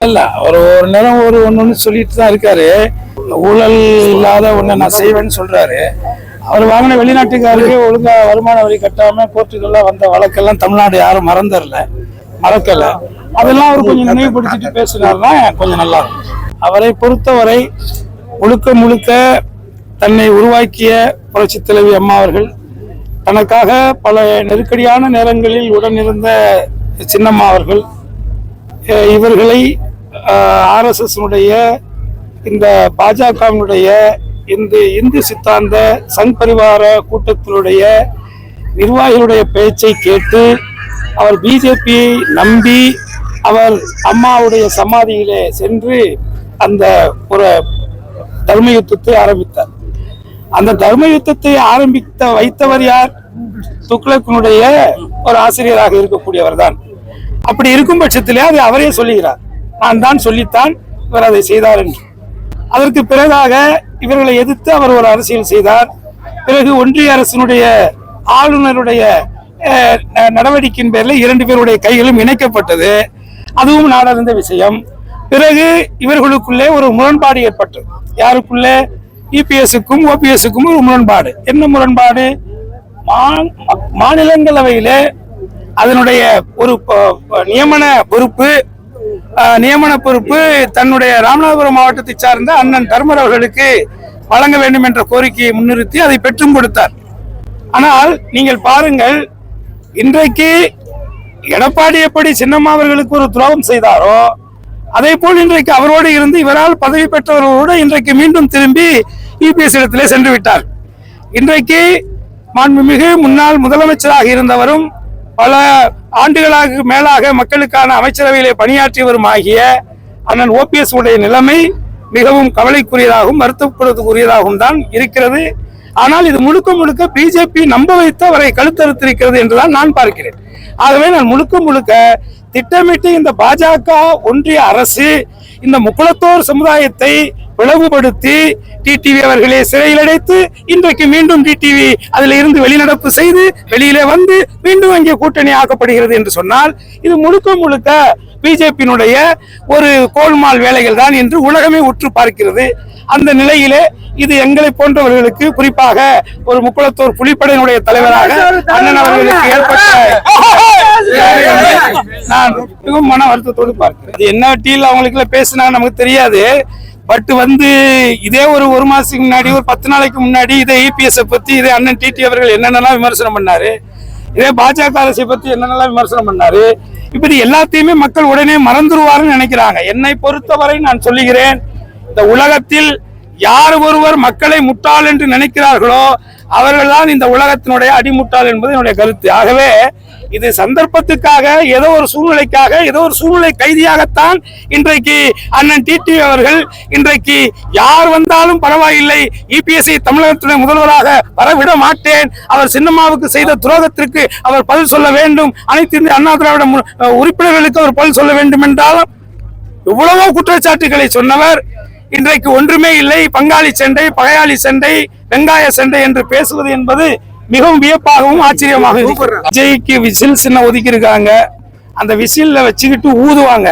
இல்ல அவர் ஒரு நேரம் ஒரு ஒண்ணு சொல்லிட்டு தான் இருக்காரு. ஊழல் இல்லாத ஒண்ணு நான் செய்வேன்னு சொல்றாரு. அவர் வாங்கின வெளிநாட்டுக்காருக்கு ஒழுங்கா வருமான வரி கட்டாம கோர்ட்டுக்கெல்லாம் வந்த வழக்கெல்லாம் தமிழ்நாடு யாரும் மறந்துடல. மறக்கல. அதெல்லாம் அவர் கொஞ்சம் நினைவுபடுத்திட்டு பேசினார்னா கொஞ்சம் நல்லா இருக்கும். அவரை பொறுத்தவரை முழுக்க முழுக்க தன்னை உருவாக்கிய புரட்சி தலைவி அம்மா அவர்கள் தனக்காக பல நெருக்கடியான நேரங்களில் உடனிருந்த சின்னம்மா அவர்கள் இவர்களை ஆர்எஸ்எஸ்னுடைய இந்த பாஜகவினுடைய இந்த இந்து சித்தாந்த சங் பரிவார கூட்டத்தினுடைய நிர்வாகிகளுடைய பேச்சை கேட்டு அவர் பிஜேபியை நம்பி அவர் அம்மாவுடைய சமாதியிலே சென்று அந்த ஒரு தர்ம யுத்தத்தை ஆரம்பித்தார். அந்த தர்ம யுத்தத்தை ஆரம்பித்த வைத்தவர் யார்? துக்ளக்கினுடைய ஒரு ஆசிரியராக இருக்கக்கூடியவர் தான் அப்படி இருக்கும் பட்சத்திலே அது அவரே சொல்லுகிறார். நான் தான் சொல்லித்தான் இவர் அதை செய்தார் என்று. அதற்கு பிறகாக இவர்களை எதிர்த்து அவர் ஒரு அரசியல் செய்தார். பிறகு ஒன்றிய அரசினுடைய ஆளுநருடைய நடவடிக்கையின் பேரில் இரண்டு பேருடைய கைகளும் இணைக்கப்பட்டது. அதுவும் நாடறிந்த விஷயம். பிறகு இவர்களுக்குள்ளே ஒரு முரண்பாடு ஏற்பட்டது. யாருக்குள்ளே? இபிஎஸ்க்கும் ஓபிஎஸ்க்கும் ஒரு முரண்பாடு. என்ன முரண்பாடு? மா- மாநிலங்களவையிலே அதனுடைய ஒரு ப- நியமன பொறுப்பு நியமன பொறுப்பு தன்னுடைய ராமநாதபுரம் மாவட்டத்தை சார்ந்த அண்ணன் தர்மர் அவர்களுக்கு வழங்க வேண்டும் என்ற கோரிக்கையை முன்னிறுத்தி அதை பெற்றும் கொடுத்தார். ஆனால் நீங்கள் பாருங்கள் இன்றைக்கு எடப்பாடி எப்படி சின்னம்மா அவர்களுக்கு ஒரு துரோகம் செய்தாரோ அதே போல் இன்றைக்கு அவரோடு இருந்து இவரால் பதவி பெற்றவர்களோடு இன்றைக்கு மீண்டும் திரும்பி இபிஎஸ் இடத்திலே சென்று விட்டார் இன்றைக்கு மாண்புமிகு முன்னாள் முதலமைச்சராக இருந்தவரும் பல ஆண்டுகளாக மேலாக மக்களுக்கான அமைச்சரவையிலே பணியாற்றியவரும் ஆகிய அண்ணன் ஓபிஎஸ் உடைய நிலைமை மிகவும் கவலைக்குரியதாகவும் வருத்தப்படுவதற்குரியதாகவும் தான் இருக்கிறது. ஆனால் இது முழுக்க முழுக்க பிஜேபி நம்ப வைத்து அவரை கழுத்தறுத்திருக்கிறது என்றுதான் நான் பார்க்கிறேன். ஆகவே நான் முழுக்க முழுக்க திட்டமிட்டு இந்த பாஜக ஒன்றிய அரசு இந்த முக்குளத்தோர் சமுதாயத்தை பிளவுபடுத்தி டிடிவி அவர்களை சிறையில் அடைத்து இன்றைக்கு மீண்டும் டிடிவி அதில் இருந்து வெளிநடப்பு செய்து வெளியிலே வந்து மீண்டும் அங்கே கூட்டணி ஆக்கப்படுகிறது என்று சொன்னால் இது முழுக்க முழுக்க பிஜேபியினுடைய ஒரு கோல்மால் வேலைகள் தான் என்று உலகமே உற்று பார்க்கிறது அந்த நிலையிலே இது எங்களை போன்றவர்களுக்கு குறிப்பாக ஒரு முக்குளத்தோர் புலிப்படையினுடைய தலைவராக அண்ணன் அவர்களுக்கு ஏற்பட்ட நான் மிகவும் மன வருத்தத்தோடு பார்க்கிறேன். இது என்ன டீல் அவங்களுக்குள்ள பேசினா நமக்கு தெரியாது. பட் வந்து இதே ஒரு ஒரு மாசத்துக்கு முன்னாடி ஒரு பத்து நாளைக்கு முன்னாடி இதே இபிஎஸ் பத்தி இதே அண்ணன் டிடி அவர்கள் என்னென்னலாம் விமர்சனம் பண்ணாரு இதே பாஜக அரசை பத்தி என்னென்னலாம் விமர்சனம் பண்ணாரு இப்படி எல்லாத்தையுமே மக்கள் உடனே மறந்துருவாருன்னு நினைக்கிறாங்க. என்னை பொறுத்தவரை நான் சொல்லுகிறேன் இந்த உலகத்தில் யார் ஒருவர் மக்களை முட்டாள் என்று நினைக்கிறார்களோ அவர்கள்தான் இந்த உலகத்தினுடைய அடிமுட்டாள் என்பது என்னுடைய கருத்து. ஆகவே இது சந்தர்ப்பத்துக்காக ஏதோ ஒரு சூழ்நிலைக்காக ஏதோ ஒரு சூழ்நிலை கைதியாகத்தான் இன்றைக்கு அண்ணன் டிடி அவர்கள் இன்றைக்கு யார் வந்தாலும் பரவாயில்லை இபிஎஸ்சி தமிழகத்துடைய முதல்வராக வரவிட மாட்டேன். அவர் சின்னம்மாவுக்கு செய்த துரோகத்திற்கு அவர் பதில் சொல்ல வேண்டும். அனைத்து இந்திய அண்ணா திராவிட மு- உறுப்பினர்களுக்கு அவர் பதில் சொல்ல வேண்டும் என்றாலும் எவ்வளவோ குற்றச்சாட்டுகளை சொன்னவர். இன்றைக்கு ஒன்றுமே இல்லை. பங்காளி சண்டை பகையாளி சண்டை வெங்காய சண்டை என்று பேசுவது என்பது மிகவும் வியப்பாகவும் ஆச்சரியமாக. விஜய்க்கு விசில் சின்ன ஒதுக்கி இருக்காங்க அந்த விசில்ல வச்சுக்கிட்டு ஊதுவாங்க.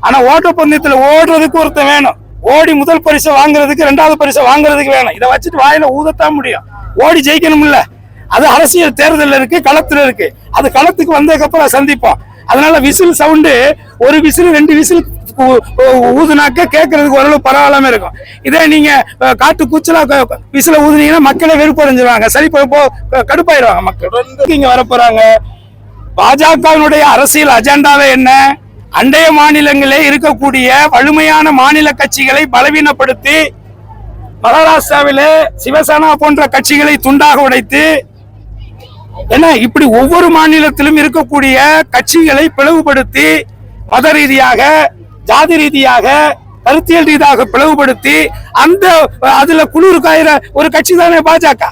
ஆனா ஓட்டப்பந்தயத்துல ஓடுறதுக்கு ஒருத்தன் வேணும். ஓடி முதல் பரிசை வாங்குறதுக்கு ரெண்டாவது பரிசை வாங்குறதுக்கு வேணும். இதை வச்சுட்டு வாயில ஊதத்தான் முடியும். ஓடி ஜெயிக்கணும்ல. அது அரசியல் தேர்தல்ல இருக்கு களத்துல இருக்கு. அது களத்துக்கு வந்ததுக்கு அப்புறம் சந்திப்போம். அதனால விசில் சவுண்டு ஒரு விசில் ரெண்டு விசில் ஊதுனாக்க கேட்கறதுக்கு ஓரளவு பரவாயில்லாம இருக்கும். இதே நீங்க காட்டு கூச்சலா விசில ஊதுனீங்கன்னா மக்களே வெறுப்பு அடைஞ்சிருவாங்க. சரி கடுப்பாயிருவாங்க மக்கள். இங்க வர போறாங்க. பாஜகவினுடைய அரசியல் அஜெண்டாவே என்ன? அண்டைய மாநிலங்களே இருக்கக்கூடிய வலிமையான மாநில கட்சிகளை பலவீனப்படுத்தி மகாராஷ்டிராவிலே சிவசேனா போன்ற கட்சிகளை துண்டாக உடைத்து ஏன்னா இப்படி ஒவ்வொரு மாநிலத்திலும் இருக்கக்கூடிய கட்சிகளை பிளவுபடுத்தி மத ரீதியாக ஜாதி ரீதியாக கருத்தியல் ரீதியாக பிளவுபடுத்தி அந்த அதுல குளிர் காயிற ஒரு கட்சி தானே பாஜக.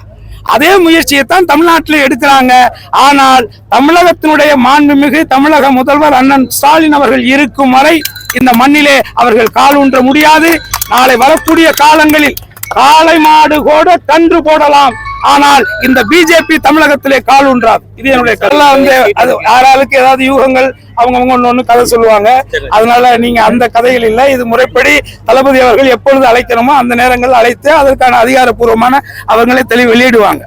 அதே முயற்சியை தான் தமிழ்நாட்டில் எடுக்கிறாங்க. ஆனால் தமிழகத்தினுடைய மாண்புமிகு தமிழக முதல்வர் அண்ணன் ஸ்டாலின் அவர்கள் இருக்கும் வரை இந்த மண்ணிலே அவர்கள் கால் ஊன்ற முடியாது. நாளை வரக்கூடிய காலங்களில் காளை மாடு கூட கன்று போடலாம். ஆனால் இந்த பிஜேபி தமிழகத்திலே கால் ஊன்றாது இது என்னுடைய கல்லா வந்து அது யாராளுக்கு ஏதாவது யூகங்கள் அவங்கவங்க ஒண்ணு ஒண்ணு கதை சொல்லுவாங்க. அதனால நீங்க அந்த கதைகள் இல்லை. இது முறைப்படி தளபதி அவர்கள் எப்பொழுது அழைக்கணுமோ அந்த நேரங்கள் அழைத்து அதற்கான அதிகாரப்பூர்வமான அவங்களே தெளிவு வெளியிடுவாங்க.